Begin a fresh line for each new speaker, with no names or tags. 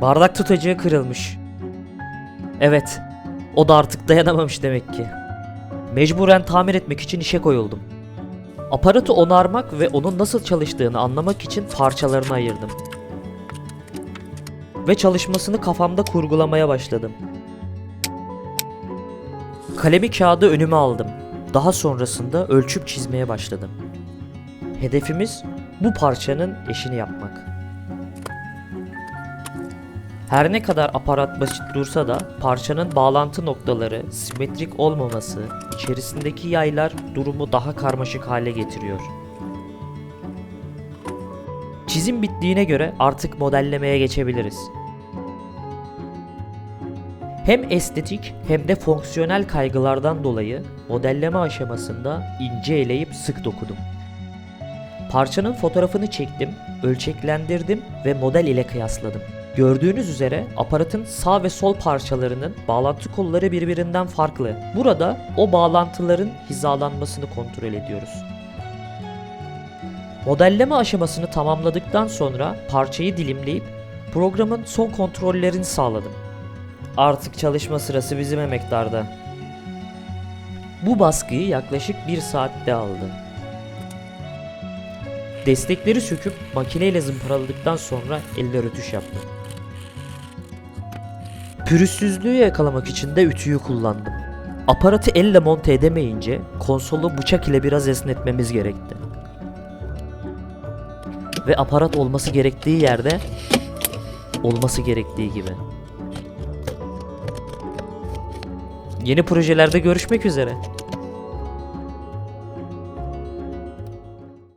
Bardak tutacağı kırılmış. Evet, o da artık dayanamamış demek ki. Mecburen tamir etmek için işe koyuldum. Aparatı onarmak ve onun nasıl çalıştığını anlamak için parçalarını ayırdım. Ve çalışmasını kafamda kurgulamaya başladım. Kalemi kağıdı önüme aldım. Daha sonrasında ölçüp çizmeye başladım. Hedefimiz bu parçanın eşini yapmak. Her ne kadar aparat basit dursa da parçanın bağlantı noktaları simetrik olmaması, içerisindeki yaylar durumu daha karmaşık hale getiriyor. Çizim bittiğine göre artık modellemeye geçebiliriz. Hem estetik hem de fonksiyonel kaygılardan dolayı modelleme aşamasında ince eleyip sık dokudum. Parçanın fotoğrafını çektim, ölçeklendirdim ve model ile kıyasladım. Gördüğünüz üzere aparatın sağ ve sol parçalarının bağlantı kolları birbirinden farklı. Burada o bağlantıların hizalanmasını kontrol ediyoruz. Modelleme aşamasını tamamladıktan sonra parçayı dilimleyip programın son kontrollerini sağladım. Artık çalışma sırası bizim emektarda. Bu baskıyı yaklaşık bir saatte aldı. Destekleri söküp makineyle zımparaladıktan sonra eller ötüş yaptı. Pürüzsüzlüğü yakalamak için de ütüyü kullandım. Aparatı elle monte edemeyince konsolu bıçak ile biraz esnetmemiz gerekti. Ve aparat olması gerektiği yerde olması gerektiği gibi. Yeni projelerde görüşmek üzere.